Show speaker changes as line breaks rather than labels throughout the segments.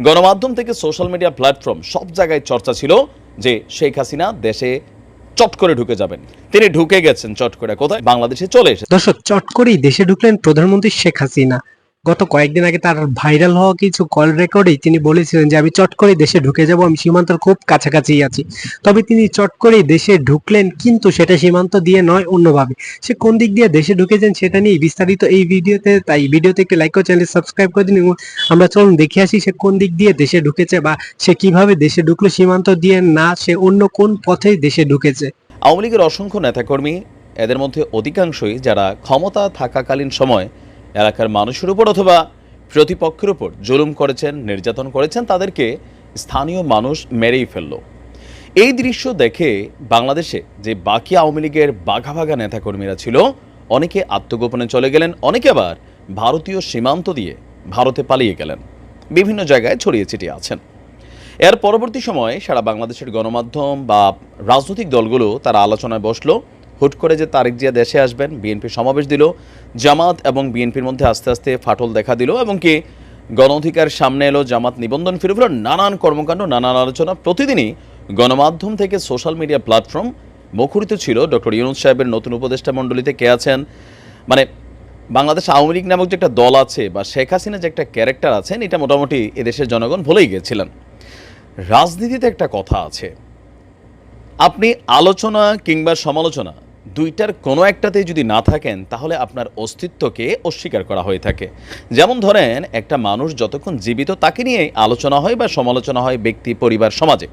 গণমাধ্যম থেকে social media platform সব জায়গায় চর্চা ছিল যে শেখ হাসিনা দেশে চট করে ঢুকে যাবেন। তিনি ঢুকে গেছেন চট করে। কোথায়? বাংলাদেশে চলে এসে
দর্শক, চট করেই দেশে ঢুকলেন প্রধানমন্ত্রী শেখ হাসিনা। গত কয়েকদিন আগে তার ভাইরাল হওয়া কিছু কল রেকর্ডেই তিনি বলেছিলেন যে, আমি চট করে দেশে ঢুকে যাব, আমি সীমান্তের খুব কাছাকাছি আছি। তবে তিনি চট করেই দেশে ঢুকলেন, কিন্তু সেটা সীমান্ত দিয়ে নয়, অন্যভাবে। সে কোন দিক দিয়ে দেশে ঢুকেছেন সেটা নিয়ে বিস্তারিত এই ভিডিওতে, তাই ভিডিওতে একটি লাইক ও চ্যানেল সাবস্ক্রাইব করে দিন এবং আমরা চলুন দেখে আসি সে কোন দিক দিয়ে দেশে ঢুকেছে বা সে কীভাবে দেশে ঢুকলো, সীমান্ত দিয়ে না, সে অন্য কোন পথে দেশে ঢুকেছে?
আওয়ামী লীগের অসংখ্য নেতাকর্মী, এদের মধ্যে অধিকাংশই যারা ক্ষমতা থাকাকালীন সময় এলাকার মানুষের উপর অথবা প্রতিপক্ষের উপর জুলুম করেছেন, নির্যাতন করেছেন, তাদেরকে স্থানীয় মানুষ মেরেই ফেলল। এই দৃশ্য দেখে বাংলাদেশে যে বাকি আওয়ামী লীগের বাঘা বাঘা নেতাকর্মীরা ছিল, অনেকে আত্মগোপনে চলে গেলেন, অনেকে আবার ভারতীয় সীমান্ত দিয়ে ভারতে পালিয়ে গেলেন। বিভিন্ন জায়গায় ছড়িয়ে ছিটিয়ে আছেন। এর পরবর্তী সময়ে সারা বাংলাদেশের গণমাধ্যম বা রাজনৈতিক দলগুলো তারা আলোচনায় বসল হুট করে যে তারেক জিয়া দেশে আসবেন বিএনপি সমাবেশ দিল, জামাত এবং বিএনপির মধ্যে আস্তে আস্তে ফাটল দেখা দিল এবং কি গণ অধিকার সামনে এলো, জামাত নিবন্ধন ফিরে ফেলো নানান কর্মকাণ্ড, নানান আলোচনা প্রতিদিনই গণমাধ্যম থেকে সোশ্যাল মিডিয়া প্ল্যাটফর্ম মুখরিত ছিল। ডক্টর ইউনুস সাহেবের নতুন উপদেষ্টা মণ্ডলীতে কে আছেন? মানে বাংলাদেশ আওয়ামী লীগ নামক যে একটা দল আছে বা শেখ হাসিনা যে একটা ক্যারেক্টার আছেন, এটা মোটামুটি এদেশের জনগণ ভুলেই গেছিলেন। রাজনীতিতে একটা কথা আছে। আপনি আলোচনা কিংবা সমালোচনা দুইটার কোনো একটাতেই যদি না থাকেন, তাহলে আপনার অস্তিত্বকে অস্বীকার করা হয়ে থাকে। যেমন ধরেন, একটা মানুষ যতক্ষণ জীবিত তাকে নিয়ে আলোচনা হয় বা সমালোচনা হয় ব্যক্তি, পরিবার, সমাজে।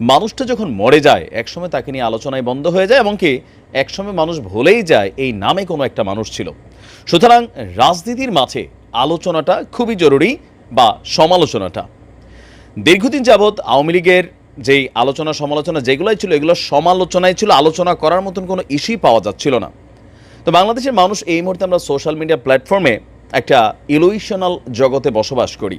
মানুষটা যখন মরে যায়, একসময় তাকে নিয়ে আলোচনায় বন্ধ হয়ে যায় এবং কি, একসময় মানুষ ভুলেই যায়, এই নামে কোনো একটা মানুষ ছিল। সুতরাং রাজনীতির মাঝে আলোচনাটা খুবই জরুরি বা সমালোচনাটা। দীর্ঘদিন যাবৎ আওয়ামী লীগের যেই আলোচনা, সমালোচনা যেগুলোই ছিল, এগুলো সমালোচনায় ছিল। আলোচনা করার মতন কোনো ইস্যুই পাওয়া যাচ্ছিল না। তো বাংলাদেশের মানুষ এই মুহূর্তে আমরা সোশ্যাল মিডিয়া প্ল্যাটফর্মে একটা ইলুইশনাল জগতে বসবাস করি।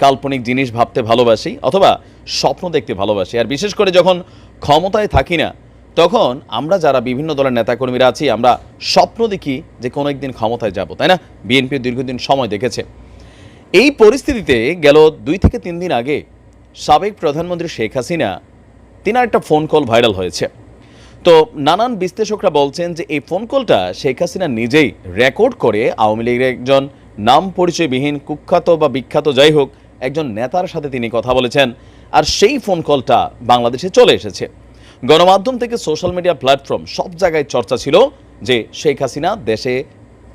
কাল্পনিক জিনিস ভাবতে ভালোবাসি অথবা স্বপ্ন দেখতে ভালোবাসি। আর বিশেষ করে যখন ক্ষমতায় থাকি না, তখন আমরা যারা বিভিন্ন দলের নেতাকর্মীরা আছি, আমরা স্বপ্ন দেখি যে কোনো একদিন ক্ষমতায় যাব, তাই না? বিএনপি দীর্ঘদিন সময় দেখেছে। এই পরিস্থিতিতে গেল দুই থেকে তিন দিন আগে সাবেক প্রধানমন্ত্রী শেখ হাসিনা তিনার একটা ফোন কল ভাইরাল হয়েছে। তো নানান বিশ্লেষকরা বলছেন যে এই ফোন কলটা শেখ হাসিনা নিজেই রেকর্ড করে আওয়ামী লীগের একজন নাম পরিচয়বিহীন কুখ্যাত বা বিখ্যাত যাই হোক, একজন নেতার সাথে তিনি কথা বলেছেন। আর সেই ফোন কলটা বাংলাদেশে চলে এসেছে। গণমাধ্যম থেকে সোশ্যাল মিডিয়া প্ল্যাটফর্ম সব জায়গায় চর্চা ছিল যে শেখ হাসিনা দেশে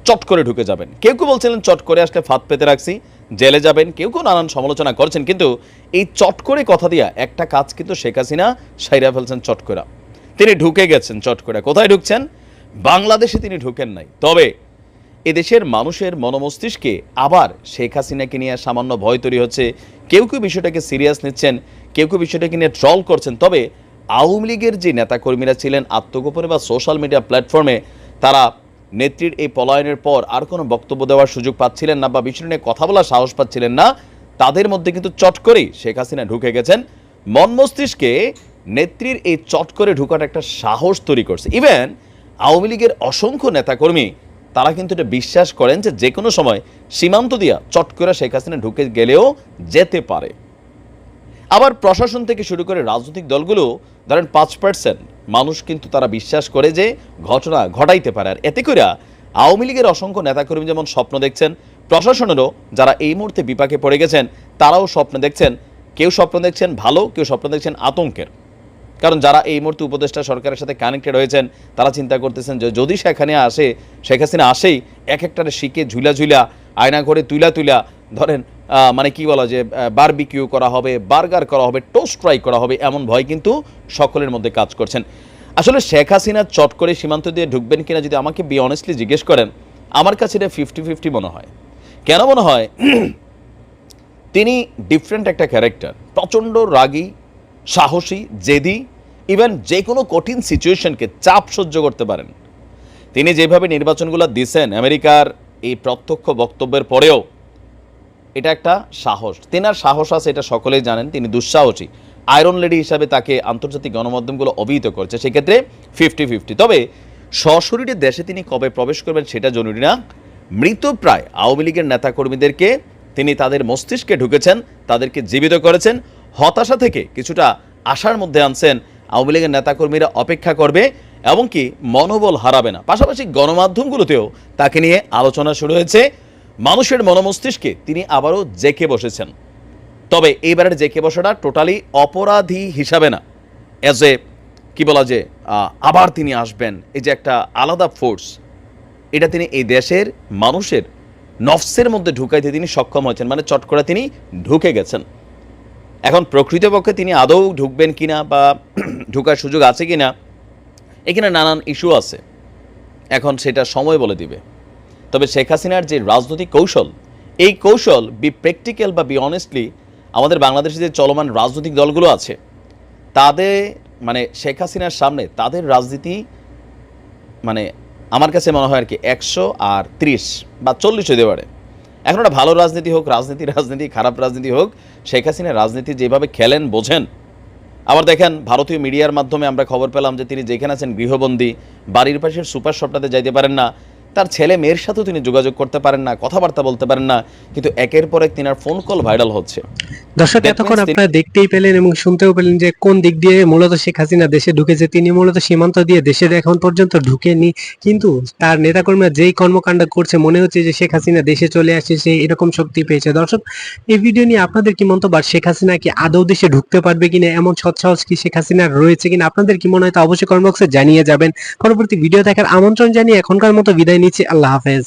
চট করে ঢুকে যাবেন। কেউ কেউ বলছিলেন, চট করে আসলে ফাঁদ পেতে রাখছি। জেলে যাবেন, কেউ কেউ নানান সমালোচনা করছেন, কিন্তু এই চট করে কথা দিয়া একটা কাজ কিন্তু শেখ হাসিনা সাইরা ফেলছেন চট করে তিনি ঢুকে গেছেন চট করে কোথায় ঢুকছেন? বাংলাদেশে তিনি ঢুকেন নাই। তবে এদেশের মানুষের মনোমস্তিষ্কে আবার শেখ হাসিনাকে নিয়ে সামান্য ভয় তৈরি হচ্ছে। কেউ কেউ বিষয়টাকে সিরিয়াস নিচ্ছেন, কেউ কেউ বিষয়টাকে নিয়ে ট্রল করছেন। তবে আওয়ামী লীগের যে নেতাকর্মীরা ছিলেন, আত্মগোপনে বা সোশ্যাল মিডিয়া প্ল্যাটফর্মে, তারা নেত্রীর এই পলায়নের পর আর কোনো বক্তব্য দেওয়ার সুযোগ পাচ্ছিলেন না বা বিষয় কথা বলার সাহস পাচ্ছিলেন না, তাদের মধ্যে কিন্তু চট করেই শেখ হাসিনা ঢুকে গেছেন। মন মস্তিষ্কে নেত্রীর এই চট করে ঢুকাটা একটা সাহস তৈরি করছে। ইভেন আওয়ামী লীগের অসংখ্য নেতাকর্মী, তারা কিন্তু এটা বিশ্বাস করেন যে যে কোনো সময় সীমান্ত দিয়া চট করে শেখ হাসিনা ঢুকে গেলেও যেতে পারে। আবার প্রশাসন থেকে শুরু করে রাজনৈতিক দলগুলো, ধরেন পাঁচ পার্সেন্ট মানুষ কিন্তু তারা বিশ্বাস করে যে ঘটনা ঘটাইতে পারে। আর এতে করে আওয়ামী লীগের অসংখ্য নেতাকর্মী যেমন স্বপ্ন দেখছেন, প্রশাসনেরও যারা এই মুহূর্তে বিপাকে পড়ে গেছেন, তারাও স্বপ্ন দেখছেন, কেউ স্বপ্ন দেখছেন ভালো, কেউ স্বপ্ন দেখছেন আতঙ্কের। কারণ যারা এই মুহূর্তে উপদেষ্টা সরকারের সাথে কানেক্টেড হয়েছেন তারা চিন্তা করতেছেন যে যদি সেখানে আসে, শেখ হাসিনা আসেই এক একটারে শিখে ঝুলা ঝুলা, আয়না করে তুলা তুলা, ধরেন মানে কি বলা যে বারবিকিউ করা হবে বার্গার করা হবে টোস্ট ফ্রাই করা হবে, এমন ভয় কিন্তু সকলের মধ্যে কাজ করছেন। আসলে শেখ হাসিনা চট করে সীমান্ত দিয়ে ঢুকবেন কিনা যদি আমাকে বি অনেস্টলি জিজ্ঞেস করেন, আমার কাছে এটা ফিফটি ফিফটি মনে হয়। কেন মনে হয়? তিনি ডিফারেন্ট একটা ক্যারেক্টার প্রচণ্ড রাগী, সাহসী, জেদি ইভেন যে কোনো কঠিন সিচুয়েশনকে চাপ সহ্য করতে পারেন। তিনি যেভাবে নির্বাচনগুলো দিছেন, আমেরিকার এই প্রত্যক্ষ বক্তব্যের পরেও এটা একটা সাহস। তেনার সাহস আছে, এটা সকলেই জানেন, তিনি দুঃসাহসী। আয়রন লেডি হিসাবে তাকে আন্তর্জাতিক গণমাধ্যমগুলো অভিহিত করছে, সেক্ষেত্রে ফিফটি ফিফটি তবে সশরীরে দেশে তিনি কবে প্রবেশ করবেন সেটা জরুরি না। মৃতপ্রায় আওয়ামী লীগের নেতাকর্মীদেরকে তিনি তাদের মস্তিষ্কে ঢুকেছেন, তাদেরকে জীবিত করেছেন। হতাশা থেকে কিছুটা আশার মধ্যে আনছেন আওয়ামী লীগের নেতাকর্মীরা অপেক্ষা করবে এবং কি মনোবল হারাবে না। পাশাপাশি গণমাধ্যমগুলোতেও তাকে নিয়ে আলোচনা শুরু হয়েছে। মানুষের মনোমস্তিষ্কে তিনি আবারও জেকে বসেছেন। তবে এইবারের জেকে বসাটা টোটালি অপরাধী হিসাবে না। অ্যাজ এ কি বলা যে আবার তিনি আসবেন, এই যে একটা আলাদা ফোর্স এটা তিনি এই দেশের মানুষের নফসের মধ্যে ঢুকাইতে তিনি সক্ষম হয়েছেন মানে চট করে তিনি ঢুকে গেছেন। এখন প্রকৃতপক্ষে তিনি আদৌ ঢুকবেন কিনা বা ঢুকার সুযোগ আছে কিনা, এখানে নানান ইস্যু আছে। এখন সেটা সময় বলে দিবে। তবে শেখ হাসিনার যে রাজনৈতিক কৌশল, এই কৌশল বি প্র্যাকটিক্যাল বা বি অনেস্টলি আমাদের বাংলাদেশে যে চলমান রাজনৈতিক দলগুলো আছে, তাদের মানে শেখ হাসিনার সামনে তাদের রাজনীতি মানে আমার কাছে মনে হয় আর কি একশো আর ত্রিশ বা চল্লিশ হতে পারে। এখন ওটা ভালো রাজনীতি হোক, রাজনীতি রাজনীতি, খারাপ রাজনীতি হোক, শেখ হাসিনা রাজনীতি যেভাবে খেলেন, বোঝেন। আবার দেখেন, ভারতীয় মিডিয়ার মাধ্যমে আমরা খবর পেলাম যে তিনি যেখানে আছেন, গৃহবন্দী, বাড়ির পাশের সুপার শপটাতে যাইতে পারেন না। তার ছেলে মেয়ের সাথেও তিনি যোগাযোগ করতে পারেন না কথাবার্তা বলতে পারেন না কিন্তু একের পর এক তিনার ফোন কল ভাইরাল হচ্ছে।
দর্শক এতক্ষণ আপনারা দেখতেই পেলেন এবং শুনতেও পেলেন যে কোন দিক দিয়ে মূলত শেখ হাসিনা দেশে ঢুকেছে। তিনি মূলত সীমান্ত দিয়ে দেশের এখন পর্যন্ত ঢুকেনি। কিন্তু তার নেতাকর্মীরা যেই কর্মকাণ্ড করছে মনে হচ্ছে যে শেখ হাসিনা দেশে চলে আসছে সে এরকম শক্তি পেয়েছে। দর্শক এই ভিডিও নিয়ে আপনাদের কি মন্তব্য? আর শেখ হাসিনা কি আদৌ দেশে ঢুকতে পারবে কিনা? এমন সৎসাহস কি শেখ হাসিনার রয়েছে কিনা? আপনাদের কি মনে হয় তা অবশ্যই কমেন্ট বক্সে জানিয়ে যাবেন। পরবর্তী ভিডিও দেখার আমন্ত্রণ জানিয়ে এখনকার মতো বিদায় নিচ্ছি আল্লাহ হাফেজ।